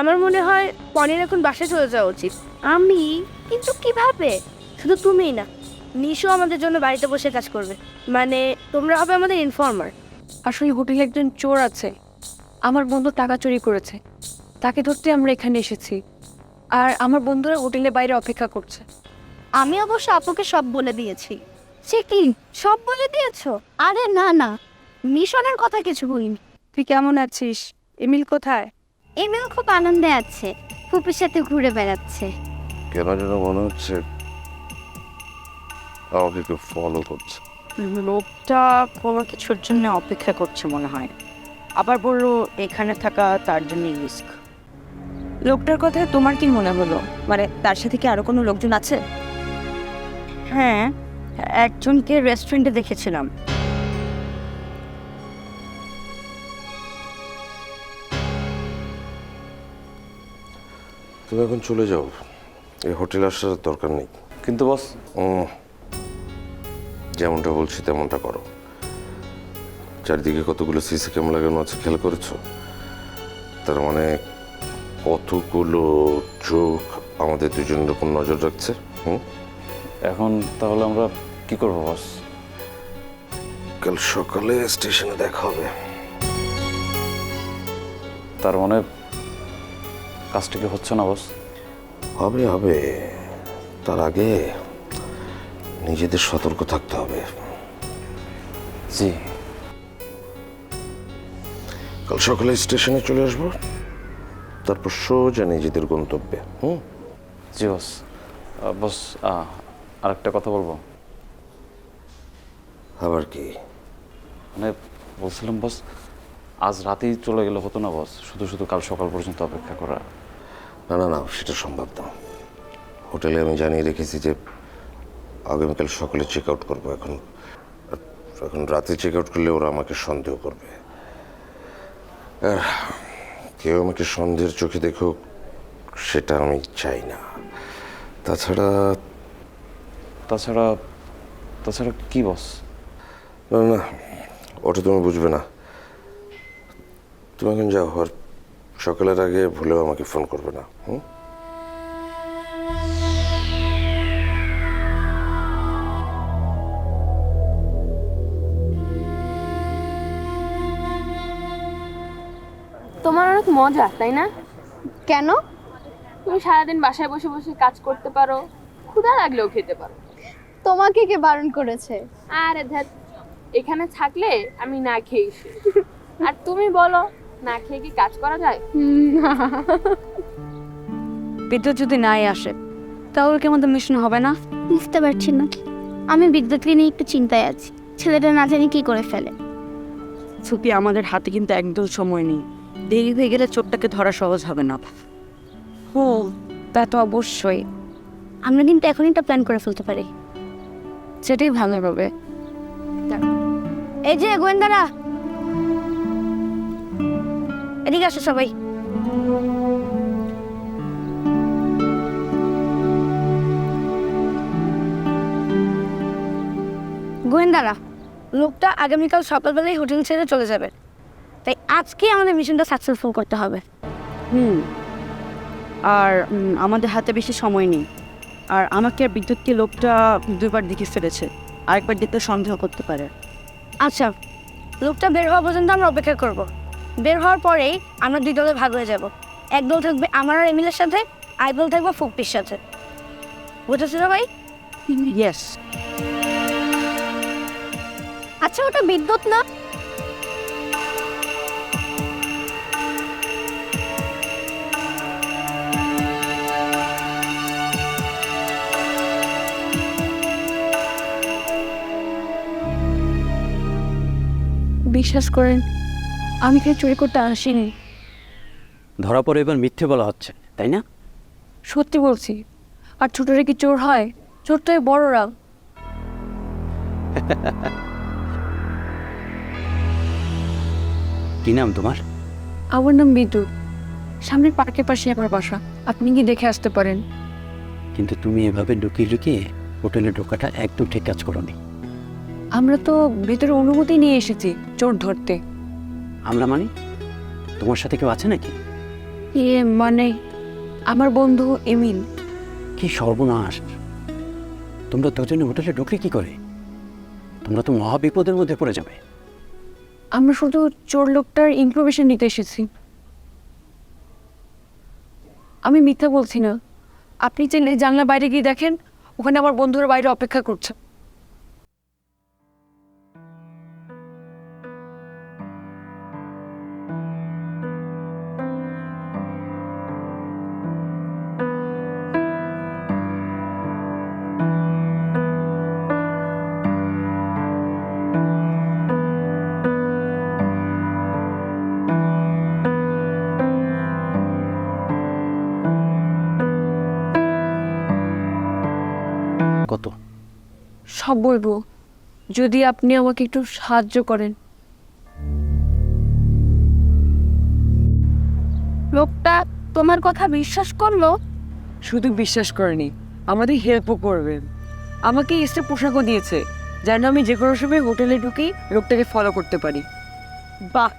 আমার মনে হয় পনির এখন বাসায় চলে যাওয়া উচিত। আমি? কিন্তু কীভাবে? শুধু তুমিই না নিশো আমাদের জন্য বাড়িতে বসে কাজ করবে। মানে তোমরা হবে আমাদের ইনফর্মার আসলে হোটেলে একজন চোর আছে। আমার বন্ধু টাকা চুরি করেছে। তাকে ধরতে আমরা এখানে এসেছি। আর আমার বন্ধুরা হোটেলে বাইরে অপেক্ষা করছে। আমি অবশ্য আপুকে সব বলে দিয়েছি। সে কি? সব বলে দিয়েছ? আরে না না। মিশনের কথা কিছু বলিনি। তুই কেমন আছিস? এমিল কোথায়? এমিল খুব আনন্দে আছে। ফুপির সাথে ঘুরে বেড়াচ্ছে। কেন যেন মনে হচ্ছে আমাকে কেউ ফলো করছে। লোকটা কোনো কিছুর জন্য অপেক্ষা করছে মনে হয়। আবার বলল এখানে থাকা তার জন্য রিস্ক লোকটার কথা তোমার কি মনে হলো? মানে তার সাথে কি আরও কোনো লোকজন আছে? হ্যাঁ একজনকে রেস্টুরেন্টে দেখেছিলাম। তুমি এখন চলে যাও। এই হোটেলে আসার দরকার নেই। কিন্তু বস। যেমনটা বলছি তেমনটা করো। চারিদিকে কতগুলো সিসি ক্যামেরা লাগানো আছে খেয়াল করেছ? তার মানে কতগুলো চোখ আমাদের দুজনের উপর নজর রাখছে হুম? এখন তাহলে আমরা কি করব বস? কাল সকালে স্টেশনে দেখা হবে। তার মানে কাজটা কি হচ্ছে না বস হবে হবে। তার আগে নিজেদের সতর্ক থাকতে হবে। জি। কাল সকালে স্টেশনে চলে আসব। তারপর সোজা নিজেদের গন্তব্যে হুম? জি বস বস আরেকটা কথা বলব? আবার কি? মানে বলছিলাম বস আজ রাতেই চলে গেলে হতো না বস শুধু শুধু কাল সকাল পর্যন্ত অপেক্ষা করা। না না না সেটা সম্ভব না। হোটেলে আমি জানিয়ে রেখেছি যে আগামীকাল সকালে চেক আউট করব এখন। এখন রাতে চেক আউট করলে ওরা আমাকে সন্দেহ করবে। আর কেউ আমাকে সন্দেহের চোখে দেখুক সেটা আমি চাই না। তাছাড়া তাছাড়া তাছাড়া কি বস না না ওটা তুমি বুঝবে না। তুমি এখন যাও আর সকালের আগে ভুলেও আমাকে ফোন করবে না হুম? তোমার অনেক মজা তাই না? কেন? তুমি সারাদিন বাসায় বসে বসে কাজ করতে পারো ক্ষুধা লাগলেও খেতে পারো। তোমাকে কে বারণ করেছে? আরে ধ্যাত এখানে থাকলে আমি না খেয়েছি। আর তুমি বলো না খেয়ে কি কাজ করা যায়? বিদ্যুৎ যদি নাই আসে তাহলে কি আমাদের মিশন হবে না? বুঝতে পারছি না। আমি বিদ্যুৎকে নিয়ে একটু চিন্তায় আছি। ছেলেটা না জানি কি করে ফেলে। ছুটি আমাদের হাতে কিন্তু একদম সময় নেই। দেরি হয়ে গেলে চোরটাকে ধরা সহজ হবে না। ও তা তো অবশ্যই। আমরা কিন্তু এখনই একটা প্ল্যান করে ফেলতে পারি। সেটাই ভালো হবে। এই যে গোয়েন্দারা! এদিকে আসো সবাই। গোয়েন্দারা লোকটা আগামীকাল সকালবেলায় হোটেল ছেড়ে চলে যাবে। তাই আজকে আমাদের মিশনটা সাকসেসফুল করতে হবে। হুম। আর উম, আমাদের হাতে বেশি সময় নেই। আর আমাকে আর বিদ্যুৎকে লোকটা দুবার দেখে ফেলেছে। আরেকবার দেখতে সন্দেহ করতে পারে। আচ্ছা লোকটা বের হওয়া পর্যন্ত আমরা অপেক্ষা করব। বের হওয়ার পরেই আমরা দুই দলে ভাগ হয়ে যাব। এক দল থাকবে আমার আর এমিলের সাথে আর দল থাকবে ফুকপির সাথে। বুঝেছিল ভাই ইয়েস আচ্ছা ওটা বিদ্যুৎ না? বিশ্বাস করেন আমি এখানে চুরি করতে আসিনি। ধরা পড়ে এবার মিথ্যে বলা হচ্ছে তাই না? সত্যি বলছি। আর ছোটরা কি চোর হয়? এই বড়রা। কি নাম তোমার? আমার নাম বিদ্যুৎ সামনের পার্কের পাশে আমার বাসা। আপনি কি দেখে আসতে পারেন। কিন্তু তুমি এভাবে লুকিয়ে লুকিয়ে হোটেলে ঢোকাটা একদম ঠিক কাজ করোনি। আমরা তো ভেতরে অনুমতি নিয়ে এসেছি চোর ধরতে। আমরা মানে? তোমার সাথে কেউ আছে নাকি? ইয়ে মানে আমার বন্ধু এমিল। কি সর্বনাশ। তোমরা দুজনে হোটেলে ঢুকলে কি করে? তোমরা তো মহা বিপদের মধ্যে পড়ে যাবে। আমরা শুধু চোর লোকটার ইনফরমেশন নিতে এসেছি। আমি মিথ্যা বলছি না। আপনি চাইলে জানলার বাইরে গিয়ে দেখেন ওখানে আমার বন্ধুরা বাইরে অপেক্ষা করছে। সব বলব। যদি আপনি আমাকে একটু সাহায্য করেন। লোকটা তোমার কথা বিশ্বাস করল? শুধু বিশ্বাস করেনি আমাদের হেল্পও করবেন আমাকে এসে পোশাকও দিয়েছে যেন আমি যে কোনো সময় হোটেলে ঢুকি লোকটাকে ফলো করতে পারি। বাহ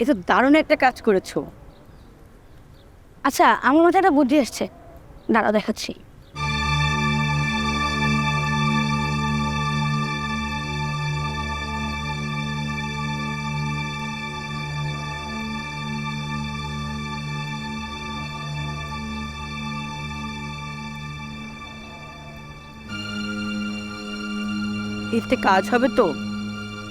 এ তো দারুণ একটা কাজ করেছ। আচ্ছা আমার মাথায় একটা বুদ্ধি এসছে দাঁড়া দেখাচ্ছি। এতে কাজ হবে তো?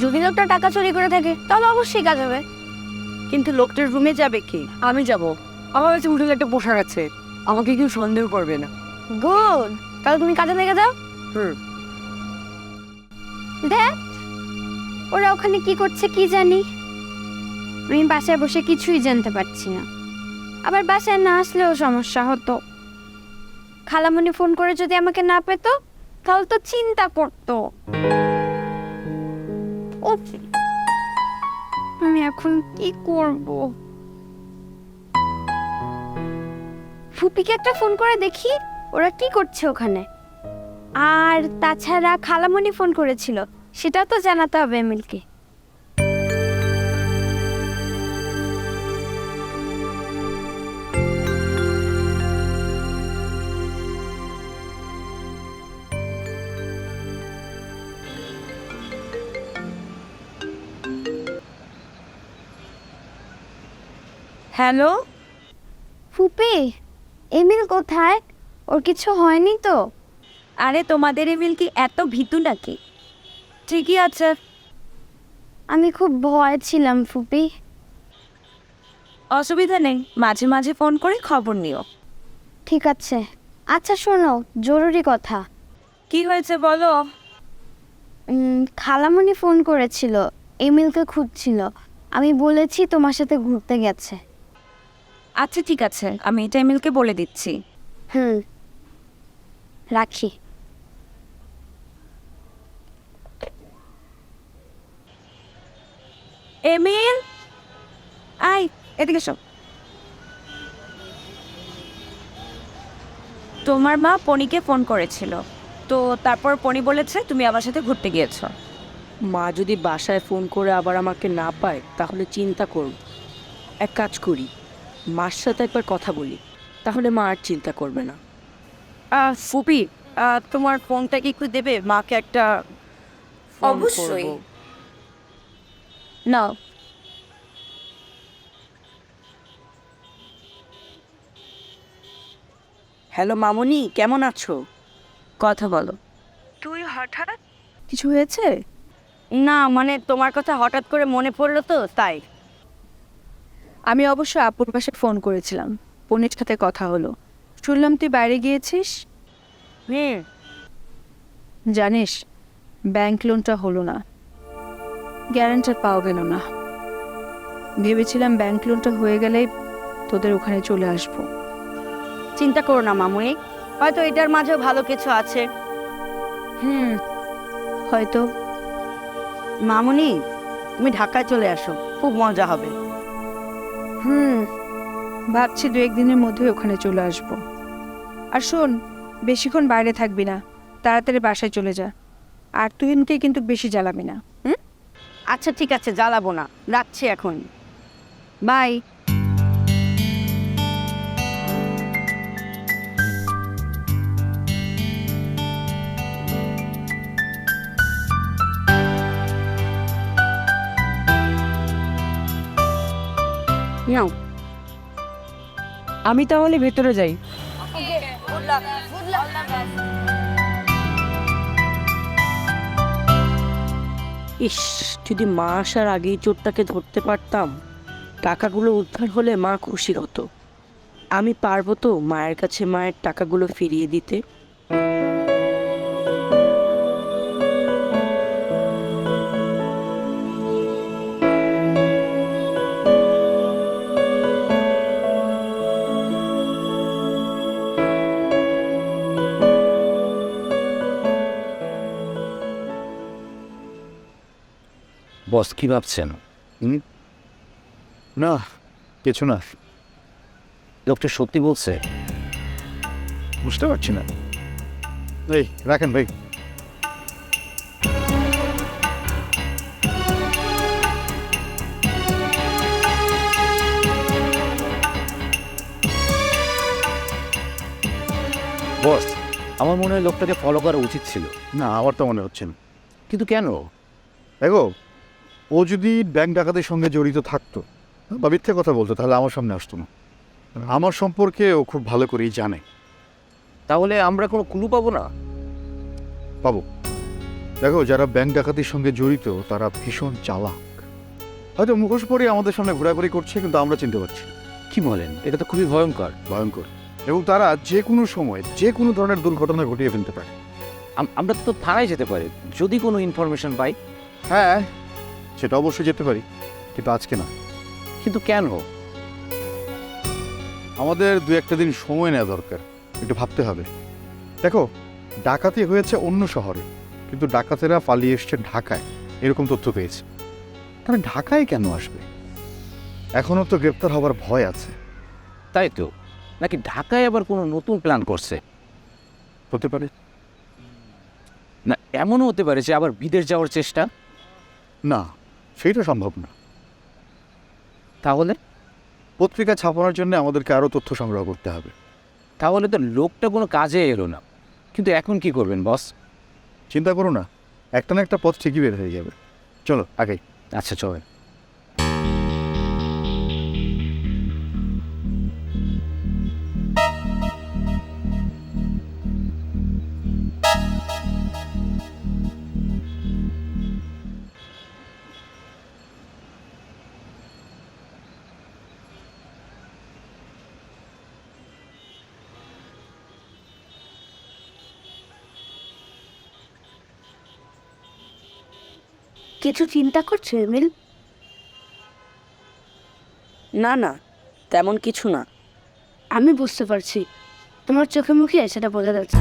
যদি লোকটা টাকা চুরি করে থাকে তাহলে অবশ্যই কাজ হবে। কিন্তু লোকটার রুমে যাবে কি? আমি যাব। আমার কাছে হোটেলে একটা পোশাক আছে। আমাকে কেউ সন্দেহ করবে না। গুড। তাহলে তুমি কাজে লেগে যাও। হুম। দেখ ওরা ওখানে কি করছে কি জানি? আমি বাসায় বসে কিছুই জানতে পারছি না। আবার বাসায় না আসলেও সমস্যা হতো। খালামণি ফোন করে যদি আমাকে না পেতো তাহলে তো চিন্তা করতো। আমি এখন কি করব? ফুপিকে একটা ফোন করে দেখি, ওরা কি করছে ওখানে। আর তাছাড়া খালামণি ফোন করেছিল সেটা তো জানাতে হবে এমিলকে। হ্যালো? ফুপি এমিল কোথায়? ওর কিছু হয়নি তো? আরে তোমাদের এমিল কি এত ভীতু নাকি? ঠিকই আছে। আমি খুব ভয় ছিলাম ফুপি। অসুবিধা নেই মাঝে মাঝে ফোন করে খবর নিও। ঠিক আছে। আচ্ছা শোনো জরুরি কথা। কি হয়েছে বলো? উম, খালামণি ফোন করেছিল এমিলকে খুঁজছিল। আমি বলেছি তোমার সাথে ঘুরতে গেছে। আচ্ছা ঠিক আছে। আমি এটা এমিলকে বলে দিচ্ছি। হুম। রাখি। এমিল? আই এদিকে সব তোমার মা পনিকে ফোন করেছিল। তো তারপর পনি বলেছে তুমি আমার সাথে ঘুরতে গিয়েছো। মা যদি বাসায় ফোন করে আবার আমাকে না পায় তাহলে চিন্তা করব। এক কাজ করি। মার সাথে একবার কথা বলি তাহলে মা আর চিন্তা করবে না। ফুপি তোমার ফোনটা কি একটু দেবে? মাকে একটা অবশ্যই। নাও হ্যালো মামনি কেমন আছো? কথা বলো। তুই হঠাৎ? কিছু হয়েছে? না মানে তোমার কথা হঠাৎ করে মনে পড়ল তো তাই। আমি অবশ্য আপুর পাশে ফোন করেছিলাম। পনির সাথে কথা হলো। শুনলাম তুই বাইরে গিয়েছিস? হুম জানিস ব্যাংক লোনটা হলো না। গ্যারান্টার পাওয়া গেল না। ভেবেছিলাম ব্যাংক লোনটা হয়ে গেলে তোদের ওখানে চলে আসব। চিন্তা করো না মামুনি। হয়তো এটার মাঝেও ভালো কিছু আছে। হুম হয়তো। মামুনি তুমি ঢাকায় চলে আসো। খুব মজা হবে। হুম ভাবছি দু একদিনের মধ্যেই ওখানে চলে আসব। আর শোন বেশিক্ষণ বাইরে থাকবি না তাড়াতাড়ি বাসায় চলে যা। আর তুহিনকে কিন্তু বেশি জ্বালাবি না হুম? আচ্ছা ঠিক আছে জ্বালাবো না রাখছি এখন। বাই। নাও। আমি তাহলে ভেতরে যাই। ইস, যদি মা আসার আগেই চোরটাকে ধরতে পারতাম, টাকাগুলো উদ্ধার হলে মা খুশি হতো। আমি পারব তো মায়ের কাছে মায়ের টাকাগুলো ফিরিয়ে দিতে? বস কি ভাবছেন? না কিছু না। লোকটা সত্যি বলছে? বুঝতে পারছি না। এই রাখেন ভাই। বস আমার মনে হয় লোকটাকে ফলো করা উচিত ছিল। না আমার তো মনে হচ্ছে না। কিন্তু কেন? দেখো ও যদি ব্যাংক ডাকাতের সঙ্গে জড়িত থাকতো বা মিথ্যে কথা বলতো তাহলে আমার সামনে আসতো না। আমার সম্পর্কে ও খুব ভালো করেই জানে। তাহলে আমরা কোনো ক্লু পাবো না? পাবো। দেখো যারা ব্যাংক ডাকাতির সঙ্গে জড়িত তারা ভীষণ চালাক। হয়তো মুখোশ পরে আমাদের সামনে ঘোরাঘুরি করছে কিন্তু আমরা চিনতে পারছি। কি বলেন? এটা তো খুবই ভয়ঙ্কর। ভয়ঙ্কর। এবং তারা যে কোনো সময় যে কোনো ধরনের দুর্ঘটনা ঘটিয়ে ফেলতে পারে। আমরা তো থানায় যেতে পারি। যদি কোনো ইনফরমেশন পাই। হ্যাঁ সেটা অবশ্যই যেতে পারি কিন্তু আজকে না। কিন্তু কেন? আমাদের দু একটা দিন সময় নেওয়া দরকার একটু ভাবতে হবে। দেখো ডাকাতি হয়েছে অন্য শহরে কিন্তু ডাকাতেরা পালিয়ে এসছে ঢাকায় এরকম তথ্য পেয়েছে। তারা ঢাকায় কেন আসবে? এখনও তো গ্রেপ্তার হবার ভয় আছে। তাই তো নাকি ঢাকায় আবার কোনো নতুন প্ল্যান করছে? হতে পারে। না এমনও হতে পারে যে আবার বিদেশ যাওয়ার চেষ্টা? না সেইটা সম্ভব না। তাহলে? পত্রিকা ছাপানোর জন্য আমাদেরকে আরও তথ্য সংগ্রহ করতে হবে। তাহলে তো লোকটা কোনো কাজে এলো না। কিন্তু এখন কি করবেন বস? চিন্তা করো না। একটা না একটা পথ ঠিকই বের হয়ে যাবে। চলো আগে। আচ্ছা চলেন। কিছু চিন্তা করছ এমিল? না না তেমন কিছু না। আমি বুঝতে পারছি। তোমার চোখে মুখে সেটা বোঝা যাচ্ছে।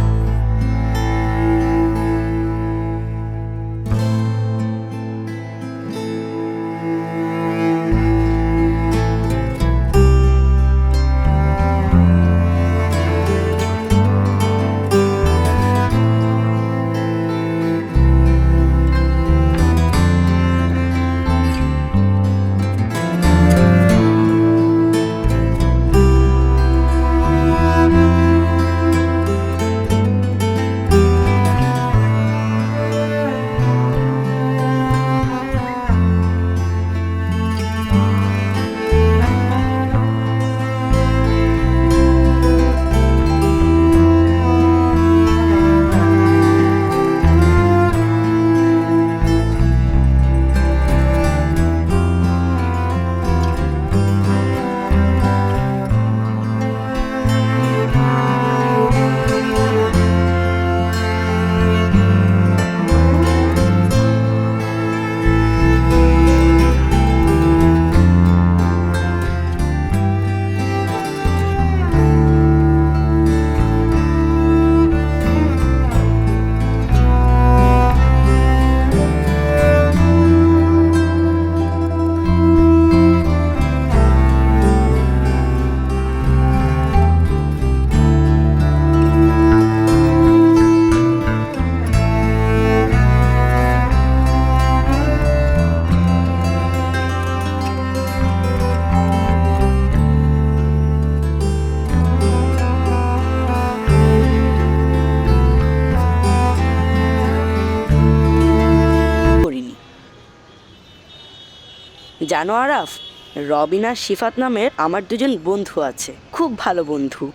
জানো আরাফ? রবিন আর শিফাত নামের আমার দুজন বন্ধু আছে। খুব ভালো বন্ধু।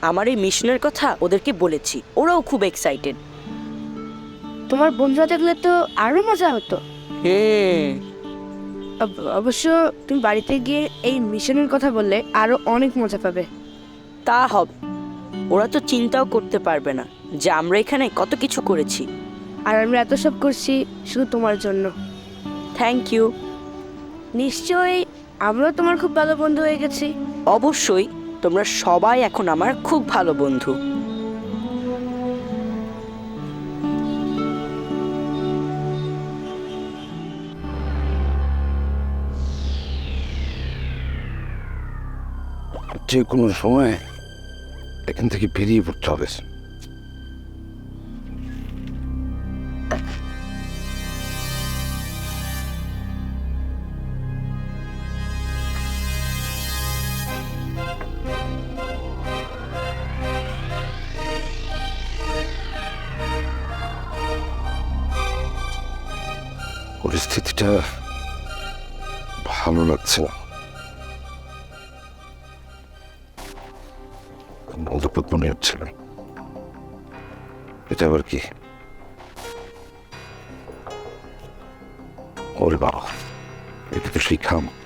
আমার এই মিশনের কথা ওদেরকে বলেছি। ওরাও খুব এক্সাইটেড তোমার বন্ধুরা থাকলে তো আরও মজা হতো। অব- অবশ্য তুমি বাড়িতে গিয়ে এই মিশনের কথা বললে আরও অনেক মজা পাবে। তা হবে। ওরা তো চিন্তাও করতে পারবে না যে আমরা এখানে কত কিছু করেছি। আর আমরা এত সব করছি শুধু তোমার জন্য। থ্যাংক ইউ নিশ্চয়ই আমরাও তোমার খুব ভালো বন্ধু হয়ে গেছি। অবশ্যই তোমরা সবাই এখন আমার খুব ভালো বন্ধু। যে কোনো সময় এখান থেকে বেরিয়ে পড়তে হবে ওরে বাবা এটা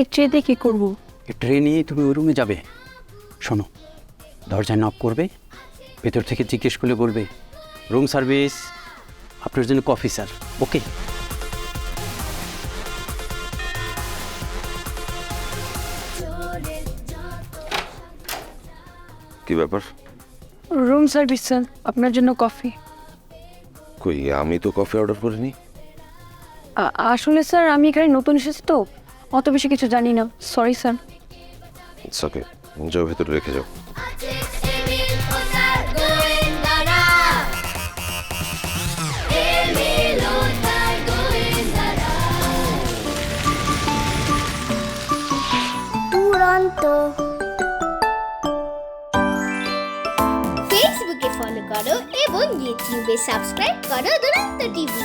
এই ট্রেতে কি করব? এই ট্রেনে তুমি ওই রুমে যাবে। শোনো দরজায় নক করবে ভেতর থেকে জিজ্ঞেস করলে বলবে রুম সার্ভিস আপনার জন্য কফি স্যার ওকে কি ব্যাপার? রুম সার্ভিস স্যার আপনার জন্য কফি কই আমি তো কফি অর্ডার করিনি। আসলে স্যার আমি এখানে নতুন এসেছি তো। অত বেশি কিছু জানি না। সরি স্যার ইটস ওকে যাও ভেতরে রেখে যাও। দুরন্ত। ফেসবুকে ফলো করো এবং ইউটিউবে সাবস্ক্রাইব করো দুরন্ত টিভি